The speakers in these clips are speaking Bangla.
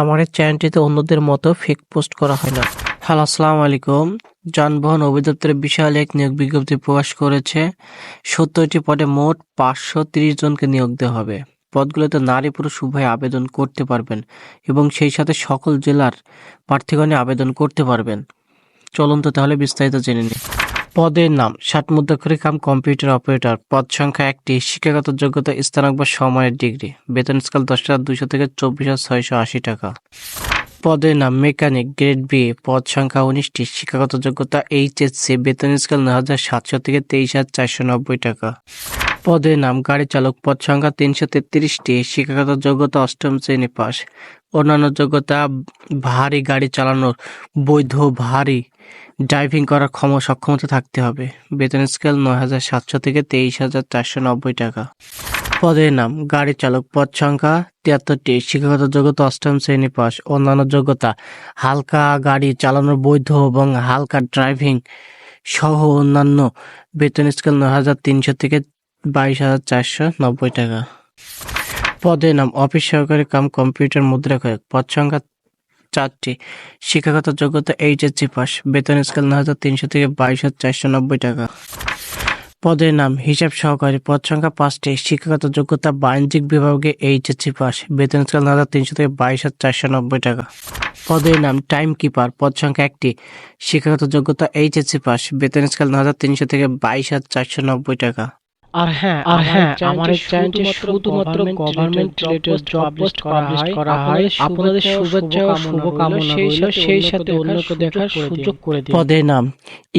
আমার এই চ্যানেলটিতে অন্যদের মতো ফেক পোস্ট করা হয় না। হ্যালো আসসালামু আলাইকুম যানবাহন অধিদপ্তরের বিশাল এক নিয়োগ বিজ্ঞপ্তি প্রকাশ করেছে। সত্তরটি পদে মোট পাঁচশো তিরিশ জনকে নিয়োগ দেওয়া হবে। পদগুলোতে নারী পুরুষ উভয় আবেদন করতে পারবেন এবং সেই সাথে সকল জেলার প্রার্থীগণে আবেদন করতে পারবেন। চলুন তো তাহলে বিস্তারিত জেনে নিই। পদের নাম ষাট মুদ্রাক্ষরী কাম কম্পিউটার অপারেটর। পদ সংখ্যা একটি, শিক্ষাগত যোগ্যতা, স্থানাঙ্ক বা সময়ের ডিগ্রি। বেতন স্কেল দশ হাজার দুশো থেকে চব্বিশ হাজার ছয়শো আশি টাকা। পদের নাম মেকানিক, গ্রেড বি। পদ সংখ্যা উনিশটি, শিক্ষাগত যোগ্যতা এইচএসসি বেতন স্কেল নয় হাজার সাতশো থেকে তেইশ হাজার চারশো নব্বই টাকা। পদের নাম গাড়ি চালক, পদ সংখ্যা তিনশো তেত্রিশটি, শিক্ষাগত যোগ্যতা অষ্টম শ্রেণি পাস অন্যান্য যোগ্যতা, ভারী গাড়ি চালানোর বৈধ ভারী ড্রাইভিং করার ক্ষম, সক্ষমতা থাকতে হবে। বেতন স্কেল নয় হাজার সাতশো থেকে তেইশ হাজার চারশো নব্বই টাকা। পদের নাম, গাড়ি চালক পদ সংখ্যা, তিয়াত্তরটি। শিক্ষাগত যোগ্যতা, অষ্টম শ্রেণি পাস। অন্যান্য যোগ্যতা, হালকা গাড়ি চালানোর বৈধ এবং হালকা ড্রাইভিং সহ অন্যান্য। বেতন স্কেল নয় হাজার তিনশো থেকে বাইশ হাজার চারশো নব্বই টাকা। পদের নাম অফিস সহকারী কাম কম্পিউটার মুদ্রা কয়েক পদ সংখ্যা চারটি। শিক্ষাগত যোগ্যতা এইচএসসি পাস। বেতন স্কেল নয় হাজার তিনশো থেকে বাইশ হাজার চারশো নব্বই টাকা। পদের নাম হিসাব সহকারী। পদ সংখ্যা পাঁচটি। শিক্ষাগত যোগ্যতা বাণিজ্যিক বিভাগে এইচএসসি পাস। বেতন স্কেল নয় হাজার তিনশো থেকে বাইশ হাজার চারশো নব্বই টাকা। পদের নাম টাইম কিপার পদ সংখ্যা একটি। শিক্ষাগত যোগ্যতা এইচএসসি পাস। বেতন স্কেল নয় হাজার তিনশো থেকে বাইশ হাজার চারশো নব্বই টাকা। আর হ্যাঁ আর হ্যাঁ আমার এই চ্যানেলটি শুধুমাত্র government related job post publish করা হয় আপনাদের শুভেচ্ছা ও শুভকামনা সেই সাথে সেই সাথে অন্যকে দেখার সুযোগ করে দিন পদের নাম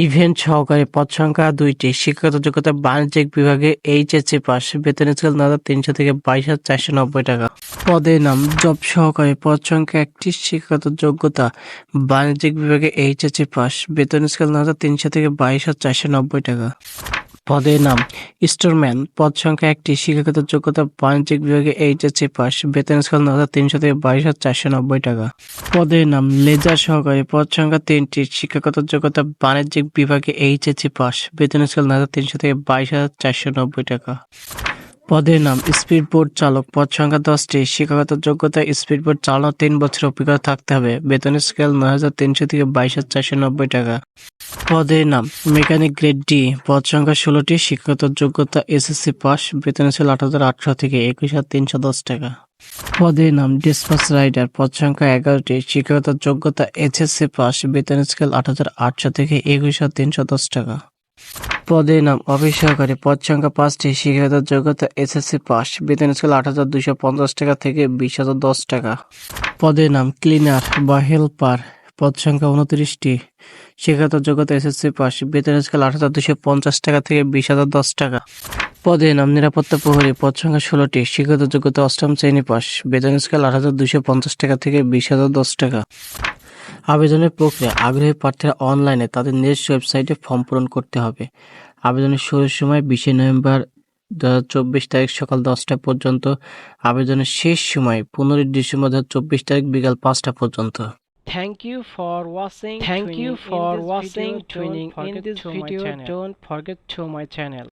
ইভেন্ট সহকারী পদ সংখ্যা দুইটি শিক্ষাগত যোগ্যতা বাণিজ্যিক বিভাগে এইচএসসি পাস বেতন স্কেল নয় তিনশো থেকে বাইশ হাজার চারশো নব্বই টাকা। পদের নাম জব সহকারী পদ সংখ্যা একটি শিক্ষাগত যোগ্যতা বাণিজ্যিক বিভাগে এইচএসসি পাস বেতন স্কেল নয় তিনশো থেকে বাইশ হাজার চারশো নব্বই টাকা। পদের নাম স্টোরম্যান। পদ সংখ্যা একটি শিক্ষাগত যোগ্যতা বাণিজ্যিক বিভাগে এইচএসসি পাস। বেতন স্কেল ন হাজার তিনশো থেকে বাইশ হাজার চারশো নব্বই টাকা। পদের নাম লেজার সহকারী। পদ সংখ্যা তিনটি, শিক্ষাগত যোগ্যতা বাণিজ্যিক বিভাগে এইচএসসি পাস। বেতন স্কেল ন হাজার তিনশো থেকে বাইশ হাজার চারশো নব্বই টাকা। পদের নাম স্পিড বোট চালক। পদ সংখ্যা দশটি। শিক্ষাগত যোগ্যতা স্পিড বোট চালানোর তিন বছর অভিজ্ঞতা থাকতে হবে। বেতন স্কেল নয় হাজার তিনশো থেকে বাইশ হাজার চারশো নব্বই টাকা। পদের নাম মেকানিক গ্রেড ডি। পদ সংখ্যা ষোলোটি। শিক্ষাগত যোগ্যতা এসএসসি পাস। বেতন স্কেল আট হাজার আটশো থেকে একুশ হাজার তিনশো দশ টাকা। পদের নাম ডিসপাস রাইডার। পদ সংখ্যা এগারোটি। শিক্ষাগত যোগ্যতা এইচএসসি পাস। বেতন স্কেল আট হাজার আটশো থেকে একুশ হাজার তিনশো দশ টাকা। পদের নাম অফিস সহকারী পদ সংখ্যা পাঁচটি, শিক্ষাগত যোগ্যতা এসএসসি পাস, বেতন স্কেল আট হাজার দুশো পঞ্চাশ টাকা থেকে বিশ হাজার দশ টাকা। পদের নাম ক্লিনার বা হেল্পার, পদ সংখ্যা উনত্রিশটি, শিক্ষাগত যোগ্যতা এসএসসি পাস, বেতন স্কেল আট হাজার দুশো পঞ্চাশ টাকা থেকে বিশ হাজার দশ টাকা। পদে নাম নিরাপত্তা প্রহরী, পদ সংখ্যা ষোলোটি, শিক্ষাগত যোগ্যতা অষ্টম শ্রেণি পাস, বেতন স্কেল আট হাজার দুশো পঞ্চাশ টাকা থেকে বিশ হাজার দশ টাকা। আবেদনের প্রক্রিয়া আগ্রহী প্রার্থীরা অনলাইনে তাদের নিজস্ব ওয়েবসাইটে ফর্ম পূরণ করতে হবে আবেদনের শুরুর সময় বিশে নভেম্বর দু হাজার চব্বিশ তারিখ সকাল দশটা পর্যন্ত আবেদনের শেষ সময় পনেরোই ডিসেম্বর দু হাজার চব্বিশ তারিখ বিকাল পাঁচটা পর্যন্ত Thank you for watching. Thank you for watching. Tuning in this video. Don't forget to my channel.